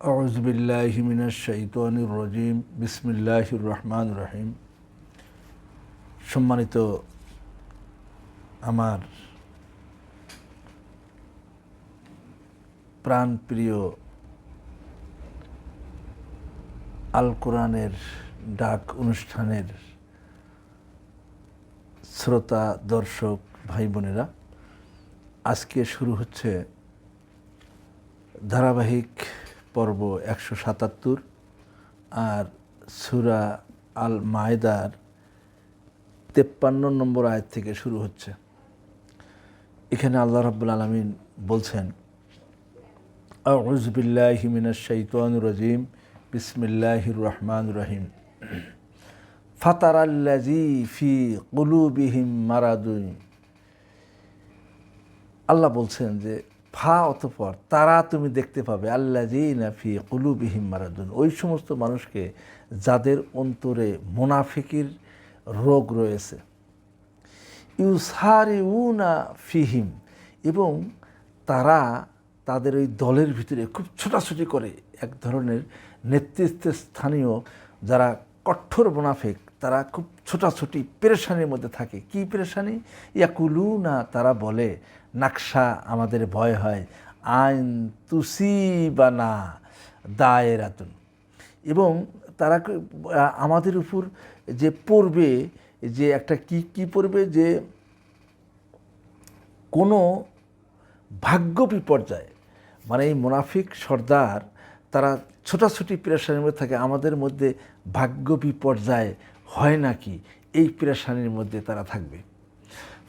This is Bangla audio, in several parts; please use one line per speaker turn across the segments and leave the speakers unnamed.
আউজবিল্লাহিমিনাশাইতানির রজিম বিসমিল্লাহির রহমান রহিম সম্মানিত আমার প্রাণপ্রিয় আল কোরআনের ডাক অনুষ্ঠানের শ্রোতা, দর্শক ভাই বোনেরা আজকে শুরু হচ্ছে ধারাবাহিক পর্ব একশো সাতাত্তর আর সুরা আল মায়দার তেপ্পান্ন নম্বর আয়াত থেকে শুরু হচ্ছে। এখানে আল্লাহ রাব্বুল আলমিন বলছেন আউজবিল্লাহ মিনাশ শৈতান রাজিম, বিসমিল্লাহির রহমান রহিম। ফাতার আল্লাজি ফি কুলুবিহিম মারাদুই আল্লাহ বলছেন যে ফা অতপর, তারা তুমি দেখতে পাবে আল্লা নাফি কুলুবিহিম মারাদুন। ওই সমস্ত মানুষকে যাদের অন্তরে মোনাফিকির রোগ রয়েছে। ইউসারি উনা ফিহিম, এবং তারা তাদের ওই দলের ভিতরে খুব ছোটাছুটি করে এক ধরনের নেতৃত্বের স্থানীয় যারা কঠোর মোনাফিক তারা খুব ছোটাছুটি, পেরেশানির মধ্যে থাকে। কি পেরেশানি? ইয়াকুলু না তারা বলে, নাকশা আমাদের ভয় হয়। আইন তুসি বা না দায়েরাতুন। এবং তারা আমাদের উপর যে পড়বে, যে একটা কি কি পড়বে? যে কোনো ভাগ্য বিপর্যয় মানে এই মুনাফিক সর্দার, তারা ছোটাছুটি, পেরেশানির মধ্যে থাকে। আমাদের মধ্যে ভাগ্য বিপর্যয় হয় নাকি? এই পেরেশানির মধ্যে তারা থাকবে।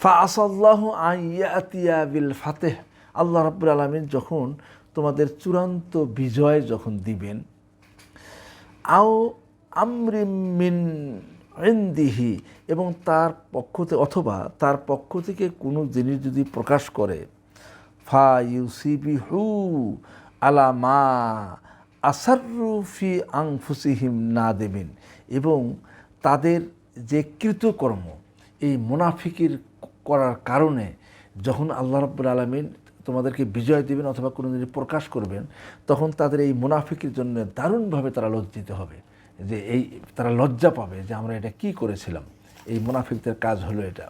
ফা আসাল্লাহ আইয়াতিয়া বিল ফাতেহ। আল্লাহ রাব্বুল আলমিন যখন তোমাদের চূড়ান্ত বিজয় যখন দিবেন, আও আমরিমিন এবং তার পক্ষ থেকে অথবা তার পক্ষ থেকে কোনো জিনিস যদি প্রকাশ করে, ফা ইউসিবি হু আলা মা আসারুফি আংফুসিহিম না দেবেন এবং তাদের যে কৃতকর্ম, এই মুনাফিকির করার কারণে যখন আল্লাহ রব্বুল আলমিন তোমাদেরকে বিজয় দেবেন অথবা কোনো দিন প্রকাশ করবেন, তখন তাদের এই মুনাফিকের জন্য দারুণভাবে তারা লজ্জিত হবে যে এই তারা লজ্জা পাবে যে আমরা এটা কি করেছিলাম। এই মুনাফিকদের কাজ হলো এটা।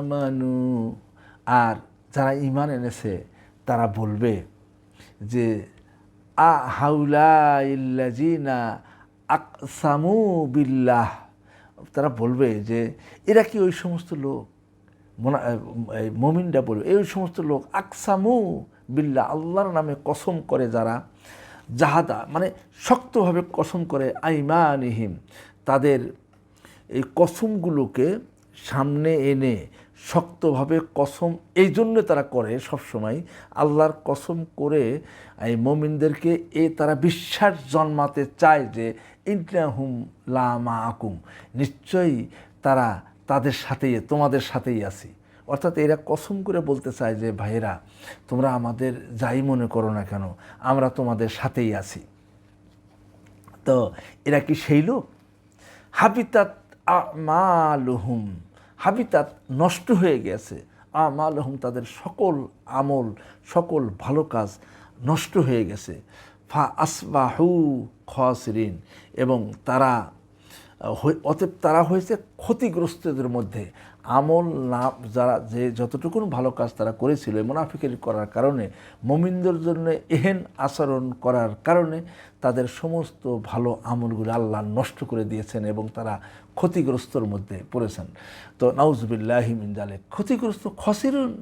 আমানু, আর যারা ইমান এনেছে, তারা বলবে যে আ আকসামু বিল্লাহ। তারা বলবে যে, এরা কি ওই সমস্ত লোক? মমিনরা বলবে, এই সমস্ত লোক আকসামু বিল্লা আল্লাহর নামে কসম করে যারা জাহাদা মানে শক্তভাবে কসম করে আইমানিহিম, তাদের এই কসমগুলোকে সামনে এনে শক্তভাবে কসম, এই জন্য তারা করে সবসময় আল্লাহর কসম করে, এই মমিনদেরকে এ তারা বিশ্বাস জন্মাতে চায় যে ইন্টাহুম লামা আকুম নিশ্চয়ই তারা তাদের সাথেই, তোমাদের সাথেই আছি। অর্থাৎ এরা কসম করে বলতে চায় যে, ভাইয়েরা, তোমরা আমাদের যাই মনে করো না কেন, আমরা তোমাদের সাথেই আছি। তো এরা কি সেই লোক? হাবিতাত আমালুহুম। হাবিতাত নষ্ট হয়ে গেছে। আমাল আমালহুম তাদের সকল আমল, সকল ভালো কাজ নষ্ট হয়ে গেছে। ফা আসবাহু খসরিন এবং তারা অতএব তারা হয়েছে ক্ষতিগ্রস্তদের মধ্যে। আমল না, যারা যে যতটুকুন ভালো কাজ তারা করেছিল মোনাফিকের করার কারণে, মমিনদের জন্য এহেন আচরণ করার কারণে তাদের সমস্ত ভালো আমলগুলো আল্লাহ নষ্ট করে দিয়েছেন এবং তারা ক্ষতিগ্রস্তর মধ্যে পড়েছেন। তো নাউজবিল্লাহিমিন জালে ক্ষতিগ্রস্ত খসিরুন,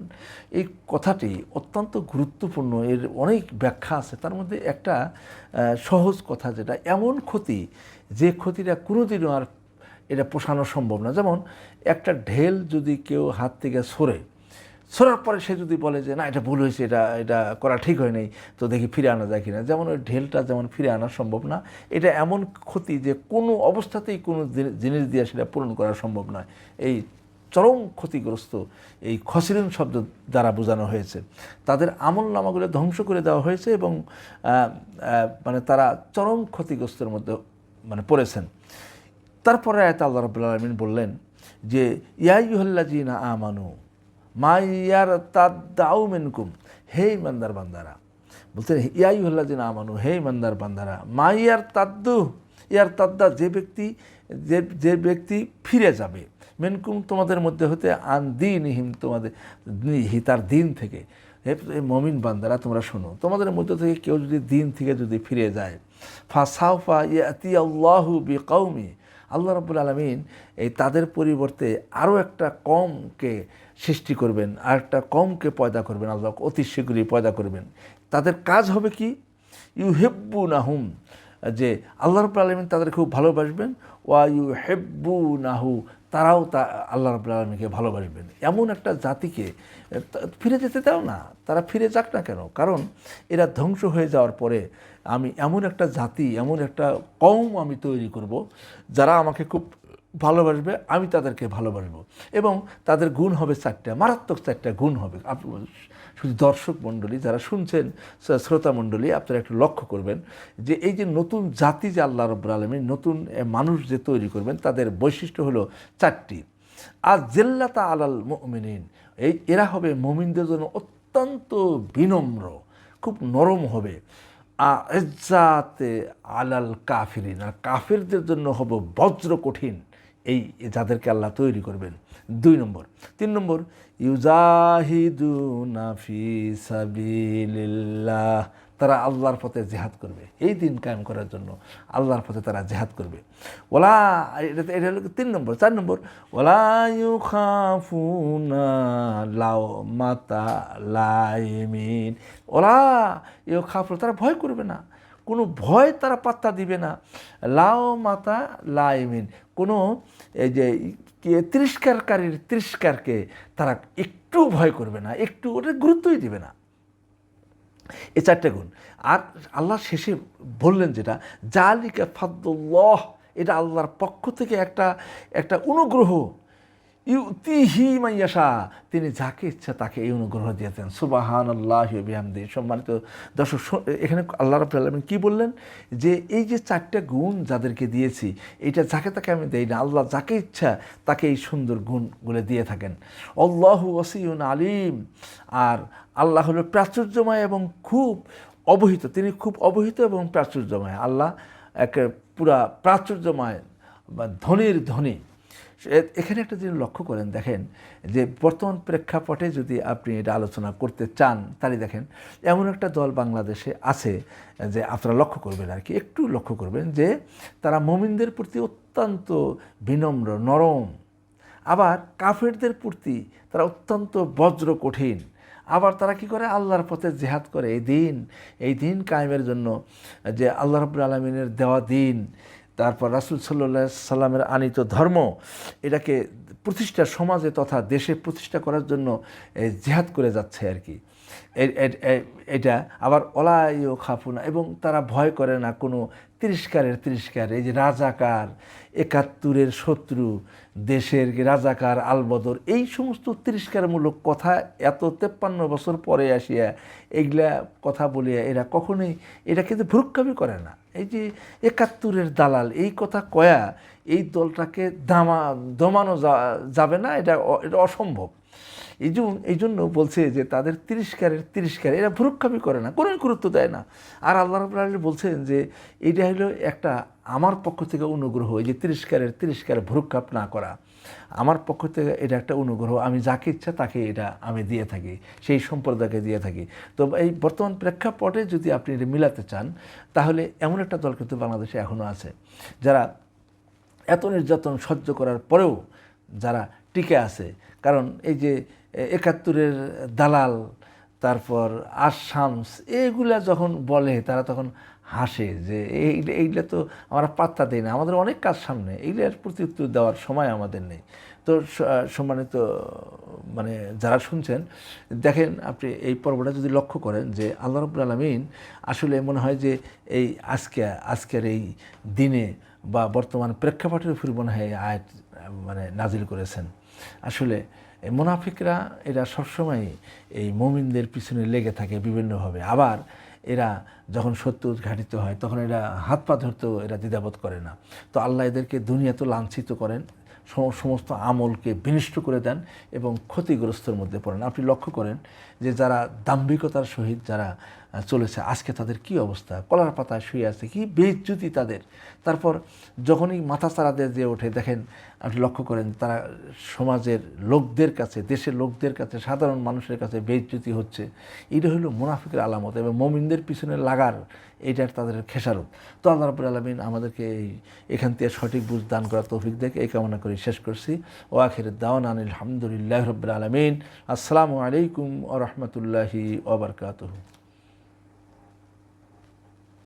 এই কথাটি অত্যন্ত গুরুত্বপূর্ণ, এর অনেক ব্যাখ্যা আছে। তার মধ্যে একটা সহজ কথা যেটা, এমন ক্ষতি যে ক্ষতিটা কোনোদিনও আর এটা পোষানো সম্ভব না। যেমন একটা ঢেল যদি কেউ হাত থেকে সরে, সরার পরে সে যদি বলে যে, না, এটা ভুল হয়েছে, এটা এটা করা ঠিক হয় নাই, তো দেখি ফিরে আনা যায় কিনা। যেমন ওই ঢেলটা যেমন ফিরে আনা সম্ভব না, এটা এমন ক্ষতি যে কোনো অবস্থাতেই কোনো জিনিস দিয়ে সেটা পূরণ করা সম্ভব নয়। এই চরম ক্ষতিগ্রস্ত এই খসিরুন শব্দ দ্বারা বোঝানো হয়েছে। তাদের আমল নামাগুলো ধ্বংস করে দেওয়া হয়েছে এবং মানে তারা চরম ক্ষতিগ্রস্তের মধ্যে মানে পড়েছেন। তারপরে আয়তা আল্লাহ রবুল্লা আলমিন বললেন যে ইয়াইহল্লা জি না আমানু মাইয়ার তাদ্দাউ মেনকুম হে ইমানদার বান্দারা। বলছেন ইয়াইহল্লা দিন আমানু, হে ইমানদার বান্দারা মাইয়ার তাদ্দু ইয়ার তাদ্দা যে ব্যক্তি, যে যে ব্যক্তি ফিরে যাবে, মেনকুম তোমাদের মধ্যে হতে, আন দিন হিম তোমাদের তার দিন থেকে। হে মমিন বান্দারা, তোমরা শোনো, তোমাদের মধ্যে থেকে কেউ যদি দিন থেকে যদি ফিরে যায় ফা সাউফা ইয়াতি আল্লাহু বি কৌমি আল্লাহ রব্বুল আলমিন এই তাদের পরিবর্তে আরও একটা কমকে সৃষ্টি করবেন, আর একটা কমকে পয়দা করবেন, আল্লাহ অতি শীঘ্রই পয়দা করবেন। তাদের কাজ হবে কি? ইউহেব্বু নাহুম যে আল্লাহ রব্বুল আলমিন তাদের খুব ভালোবাসবেন, ওয়া ইউ হেব্বু নাহু তারাও তা আল্লাহ রব্বুল আলমীকে ভালোবাসবেন। এমন একটা জাতিকে, ফিরে যেতে দাও না, তারা ফিরে যাক না কেন? কারণ এরা ধ্বংস হয়ে যাওয়ার পরে আমি এমন একটা জাতি, এমন একটা কম আমি তৈরি করব যারা আমাকে খুব ভালোবাসবে, আমি তাদেরকে ভালোবাসবো। এবং তাদের গুণ হবে চারটা, মারাত্মক চারটা গুণ হবে। শুধু দর্শক মণ্ডলী যারা শুনছেন শ্রোতা মণ্ডলী, আপনারা একটু লক্ষ্য করবেন যে এই যে নতুন জাতি যে আল্লাহ রব্বুল আলমী নতুন মানুষ যে তৈরি করবেন, তাদের বৈশিষ্ট্য হলো চারটি। আর জেল্লাতা আলাল মুমিনিন, এই এরা হবে মমিনদের জন্য অত্যন্ত বিনম্র, খুব নরম হবে। আজাতে আলাল কাফিরিন। আর কাফিরদের জন্য হব বজ্র কঠিন। এই যাদেরকে আল্লাহ তৈরি করবেন। দুই নম্বর। তিন নম্বর ইউজাহিদু নাফি সাবিলিল্লাহ। তারা আল্লাহর পথে জেহাদ করবে। এই দিন কায়েম করার জন্য আল্লাহর পথে তারা জেহাদ করবে। ওলা এটা এটা হলো তিন নম্বর। চার নম্বর ওলা ইউ খাফুনা লাও মাতা লাইমিন। ওলা ইউ খাফু তারা ভয় করবে না। কোনো ভয় তারা পাত্তা দিবে না। লাও মাতা লাইমিন। কোনো এই যে তিরস্কারকারীর তিরস্কারকে তারা একটু ভয় করবে না, একটু ওটা গুরুত্বই দিবে না। এই চারটে গুণ। আর আল্লাহ শেষে বললেন যেটা জালিকা ফাদ্দুল্লাহ এটা আল্লাহর পক্ষ থেকে একটা একটা অনুগ্রহ। ইউতিহি মাইয়াশা তিনি যাকে ইচ্ছা তাকে এই অনুগ্রহ দিয়েছেন। সুবাহান আল্লাহ বিহামদি। সম্মানিত দর্শক এখানে আল্লাহ রব আলমিন কী বললেন? যে এই যে চারটে গুণ যাদেরকে দিয়েছি, এটা যাকে তাকে আমি দেই না, আল্লাহ যাকে ইচ্ছা তাকে এই সুন্দর গুণগুলো দিয়ে থাকেন। আল্লাহু ওসিউন আলিম। আর আল্লাহ হলো প্রাচুর্যময় এবং খুব অবহিত। তিনি খুব অবহিত এবং প্রাচুর্যময়। আল্লাহ এক পুরা প্রাচুর্যময় বা ধনির ধনী। এখানে একটা জিনিস লক্ষ্য করেন, দেখেন যে বর্তমান প্রেক্ষাপটে যদি আপনি এটা আলোচনা করতে চান, তাহলে দেখেন এমন একটা দল বাংলাদেশে আছে যে আপনারা লক্ষ্য করবেন আর কি, একটু লক্ষ্য করবেন যে তারা মমিনদের প্রতি অত্যন্ত বিনম্র, নরম। আবার কাফেরদের প্রতি তারা অত্যন্ত বজ্র, কঠিন। আবার তারা কি করে? আল্লাহর পথে জেহাদ করে। এই দিন এই দিন কায়েমের জন্য যে আল্লাহ রবুল আলমিনের দেওয়া দিন, তারপর রাসুল সাল্লাহ সাল্লামের আনিত ধর্ম, এটাকে প্রতিষ্ঠা সমাজে তথা দেশে প্রতিষ্ঠা করার জন্য জেহাদ করে যাচ্ছে আর কি। এটা আবার অলায়ও খাফুনা, এবং তারা ভয় করে না কোনো তিরস্কারের তিরস্কার। এই যে রাজাকার, একাত্তরের শত্রু, দেশের রাজাকার আলবদর, এই সমস্ত তিরস্কারমূলক কথা এত তেপ্পান্ন বছর পরে আসিয়া এগুলা কথা বলিয়া এরা কখনোই এটা কিন্তু ভ্রুক্ষামি করে না। এই যে একাত্তরের দালাল, এই কথা কয়া এই দলটাকে দামা দমানো যাবে না, এটা এটা অসম্ভব। এই জন্য এই জন্য বলছে যে তাদের তিরস্কারের তিরস্কার এরা ভুরুক্ষামি করে না কোনো গুরুত্ব দেয় না। আর আল্লাহ রবুল্লা আলী বলছেন যে এটা হলো একটা আমার পক্ষ থেকে অনুগ্রহ, এই যে তিরস্কারের তিরস্কার ভুরুক্ষাপ না করা। আমার পক্ষ থেকে এটা একটা অনুগ্রহ, আমি যাকে ইচ্ছা তাকে এটা আমি দিয়ে থাকি, সেই সম্প্রদায়কে দিয়ে থাকি। তো এই বর্তমান প্রেক্ষাপটে যদি আপনি এটা মিলাতে চান, তাহলে এমন একটা দল কিন্তু বাংলাদেশে এখনও আছে, যারা এত নির্যাতন সহ্য করার পরেও যারা টিকে আছে কারণ এই যে একাত্তরের দালাল, তারপর আসামস এইগুলা যখন বলে, তারা তখন হাসে যে এই এইগুলা তো আমরা পাত্তা দিই না, আমাদের অনেক কাজ সামনে, এইগুলার প্রতি উত্তর দেওয়ার সময় আমাদের নেই। তো সম্মানিত মানে যারা শুনছেন, দেখেন আপনি এই পর্বটা যদি লক্ষ্য করেন যে, আল্লাহ রবুল আলমিন আসলে মনে হয় যে, এই আজকে, আজকের এই দিনে বা বর্তমান প্রেক্ষাপটের উপর মনে হয় মানে নাজিল করেছেন। আসলে মোনাফিকরা, এরা সবসময় এই মমিনদের পিছনে লেগে থাকে বিভিন্নভাবে। আবার এরা যখন সত্য উদ্ঘাটিত হয়, তখন এরা হাত পা ধরতেও এরা দ্বিধাবোধ করে না। তো আল্লাহ এদেরকে দুনিয়া তো লাঞ্ছিত করেন সমস্ত আমলকে বিনিষ্ট করে দেন এবং ক্ষতিগ্রস্তর মধ্যে পড়েন। আপনি লক্ষ্য করেন যে যারা দাম্ভিকতার সহিত যারা চলেছে, আজকে তাদের কি অবস্থা? কলার পাতায় শুয়ে আছে, কি বেজ্জুতি তাদের। তারপর যখনই মাথা চারাদের দিয়ে ওঠে, দেখেন আপনি লক্ষ্য করেন, তারা সমাজের লোকদের কাছে, দেশের লোকদের কাছে, সাধারণ মানুষের কাছে বেজ্জুতি হচ্ছে। এটা হলো মুনাফিকের আলামত এবং মমিনদের পিছনে লাগার, এটার তাদের খেসারত। তো আল্লাহ রাবুল আলমিন আমাদেরকে এই, এখান থেকে সঠিক বুঝ দান করার তৌফিক দেখে। এই কামনা করে শেষ করছি। ও আখির দাওয়ান আলহামদুলিল্লাহ রবিল আলমিন। আসসালামু আলাইকুম ও রহমতুল্লাহি ওবরকাতহ